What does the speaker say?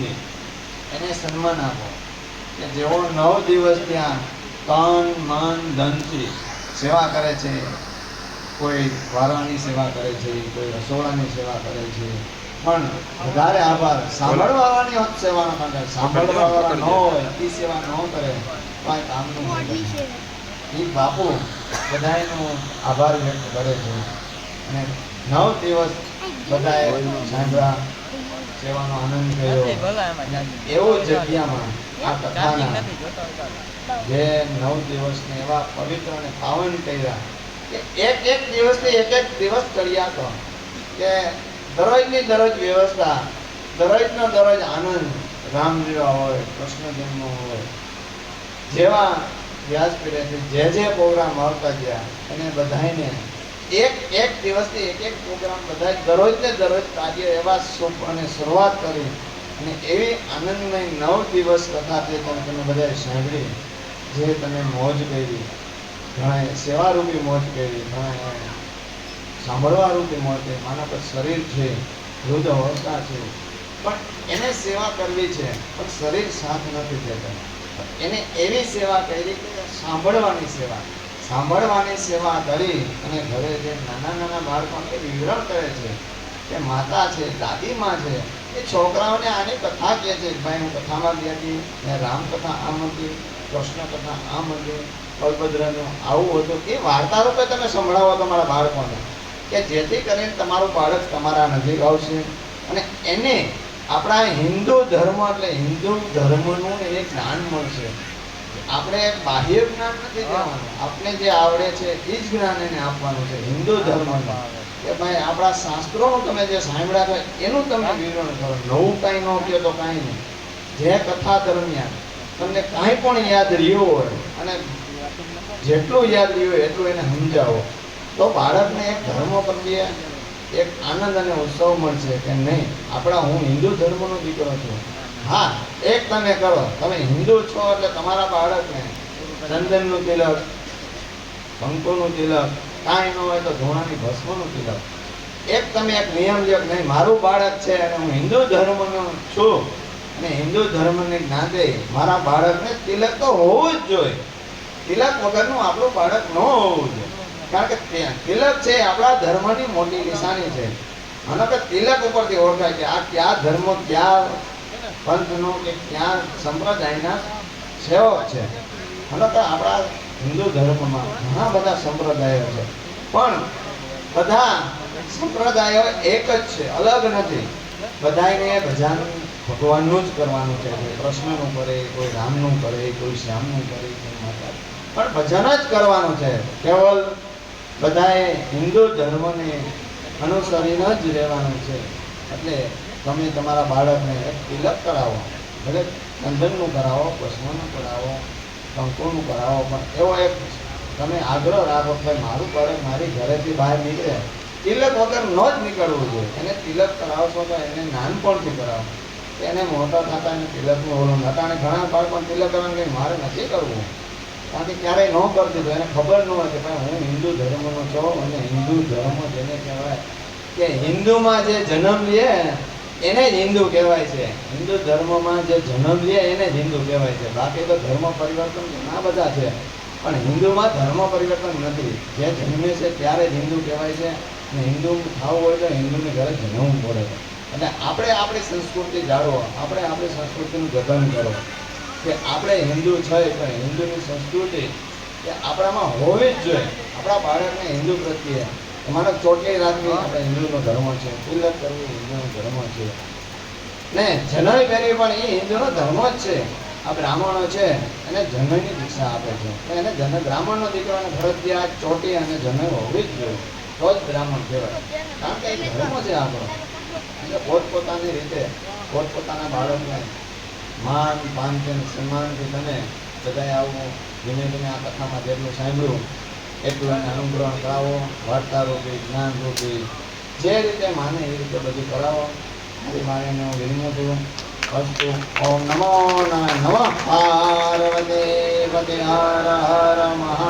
દિલથી એને સન્માન આપો. કે જેઓ નવ દિવસ ત્યાં તન મન ધનથી સેવા કરે છે કોઈ વારાની સેવા કરે છે કોઈ રસોડાની સેવા કરે છે પણ વધારે આભાર. સાંભળવાળાની સેવાનો કાંઈ સાંભળવાવાળા ન હોય એ સેવા ન કરે કાંઈ કામનું નહીં એ બાપુ બધાનો આભાર વ્યક્ત કરે છે. અને નવ દિવસ બધાએ સાંભળા સેવાનો આનંદ થયો. એવો જગ્યામાં આ કથાના જે નવ દિવસને એવા પવિત્ર અને પાવન કર્યા કે એક એક દિવસની એક એક દિવસ ચડ્યા તો કે દરરોજની દરરોજ વ્યવસ્થા દરરોજનો દરરોજ આનંદ રામલીલા હોય કૃષ્ણ જન્મ હોય જેવા વ્યાસપીઠેથી જે જે પ્રોગ્રામ આવતા ગયા એને બધાયને એક એક દિવસથી એક એક પ્રોગ્રામ બધા દરરોજ ને દરરોજ કાર્ય એવા શુભ અને શરૂઆત કરી અને એવી આનંદમય નવ દિવસ કથા તે તમે તમે બધાએ સાંભળી, જે તમે મોજ કરી ઘણા સેવારૂપી મોજ કરી સાંભળવા સાંભળવારૂપી મોજ કરી માના પર શરીર છે, વૃદ્ધ અવસ્થા છે, પણ એને સેવા કરવી છે, પણ શરીર સાથ નથી દેતા. એને એવી સેવા કરી કે સાંભળવાની સેવા. સાંભળવાની સેવા કરી અને ઘરે જે નાના નાના બાળકોને વિવરણ કરે છે, કે માતા છે દાદીમાં છે, એ છોકરાઓને આની કથા કહે છે, ભાઈ, હું કથામાં ગઈ હતી રામ રામકથા આમ હતી કૃષ્ણ કથા આમ હતી બલભદ્રનું આવું હતું. એ વાર્તા રૂપે તમે સંભળાવો તમારા બાળકોને, કે જેથી કરીને તમારું બાળક તમારા નજીક આવશે. અને એને આપણા હિન્દુ ધર્મ એટલે હિન્દુ ધર્મનું એ જ્ઞાન મળશે. આપણે બાહ્ય જ્ઞાન નથી દેવાનું આપણે જે આવડે છે એ જ જ્ઞાન એને આપવાનું છે હિન્દુ ધર્મમાં કે ભાઈ આપણા શાસ્ત્રોનું તમે જે સાંભળ્યા છો એનું તમે વિવરણ કરો. નવું કાંઈ ન કહો તો કાંઈ નહીં. જે કથા દરમિયાન તમને કાંઈ પણ યાદ રહ્યું હોય અને જેટલું યાદ રહ્યું હોય એટલું એને સમજાવો. તો બાળકને એક ધર્મ પ્રત્યે એક આનંદ અને ઉત્સવ મળશે કે નહીં? આપણા હું હિન્દુ ધર્મનો દીકરો છું. હા, એક તમે કરો. તમે હિન્દુ છો એટલે તમારા બાળકને ચંદનનું તિલક કંકુનું તિલક, કાંઈ ન હોય તો ધોણાની ભસ્મનું તિલક. એક તમે એક નિયમ લ્યો નહીં, મારું બાળક છે અને હું હિન્દુ ધર્મનો છું. અને હિન્દુ ધર્મની જ્ઞાતે મારા બાળકને તિલક તો હોવું જ જોઈએ. તિલક વગરનું આપણું બાળક ન હોવું જોઈએ. કારણ કે તિલક છે આપણા ધર્મની મોટી નિશાની છે. અને કે તિલક ઉપરથી ઓળખાય છે આ કયા ધર્મ, કયા પંથનો કે ક્યાં સંપ્રદાયના સેવક છે. અને તો આપણા હિન્દુ ધર્મમાં ઘણા બધા સંપ્રદાયો છે. પણ બધા સંપ્રદાયો એક જ છે, અલગ નથી. બધાને ભજન ભગવાનનું જ કરવાનું છે. કોઈ કૃષ્ણનું કરે, કોઈ રામનું કરે, કોઈ શ્યામનું કરે, કોઈ માતા પણ ભજન જ કરવાનું છે. કેવલ બધાએ હિન્દુ ધર્મને અનુસરીને જ રહેવાનું છે. એટલે તમે તમારા બાળકને તિલક કરાવો, ભલે ચંદનનું કરાવો, ભસ્મનું કરાવો કંકુનું કરાવો, પણ એવો એક તમે આગ્રહ રાખો કે મારું બાળક મારી ઘરેથી બહાર નીકળે. તિલક વગર ન જ નીકળવું જોઈએ. એને તિલક કરાવશો તો એને નાનપણથી કરાવો. એને મોટા થતા એને તિલકનું ઓલું અને ઘણા બાળકો તિલક કરવાનું કંઈ મારે નથી કરવું. કારણ કે ક્યારેય ન કરતી તો એને ખબર ન હોય કે ભાઈ હું હિન્દુ ધર્મનો છું અને હિન્દુ ધર્મ જેને કહેવાય. કે હિન્દુમાં જે જન્મ લે એને જ હિન્દુ કહેવાય છે. હિન્દુ ધર્મમાં જે જન્મ લે એને જ હિન્દુ કહેવાય છે. બાકી તો ધર્મ પરિવર્તન ઘણા બધા છે. પણ હિન્દુમાં ધર્મ પરિવર્તન નથી. જે જન્મે છે ત્યારે જ હિન્દુ કહેવાય છે. અને હિન્દુ થવું હોય તો હિન્દુને ઘરે જન્મવું પડે. અને આપણે આપણી સંસ્કૃતિ જાળવો. આપણે આપણી સંસ્કૃતિનું જતન કરો. કે આપણે હિન્દુ છે પણ હિન્દુની સંસ્કૃતિ કે આપણામાં હોવી જ જોઈએ. આપણા બાળકને હિન્દુ પ્રત્યે માનો ચોટલી રાખવી હિન્દુનો ધર્મ છે તિલક કરવી હિન્દુનો ધર્મ છે. ને જનોઈ પહેરવી પણ એ હિન્દુનો ધર્મ જ છે. આ બ્રાહ્મણો છે, એને જનોઈની દીક્ષા આપે છે. એને જન, બ્રાહ્મણનો દીકરાને ફરજિયાત ચોટી અને જનોઈ હોવી જ જોઈએ. તો જ બ્રાહ્મણ કહેવાય. કારણ કે એ ધર્મ છે આપણો. એટલે પોતપોતાની રીતે, પોતપોતાના બાળકને માન પાન સન્માનથી તમે બધાએ આવું ધીમે ધીમે આ કથામાં જેટલું સાંભળ્યું એટલું એને અનુગ્રહણ કરાવો વાર્તા રૂપી જ્ઞાન રૂપી જે રીતે માને એ રીતે બધું કરાવો. મારી મારે હું વિનિમય છું. અસ્તુ, ઓમ નમો નમઃ. પાર્વતે પતિ હર હર મહાદેવ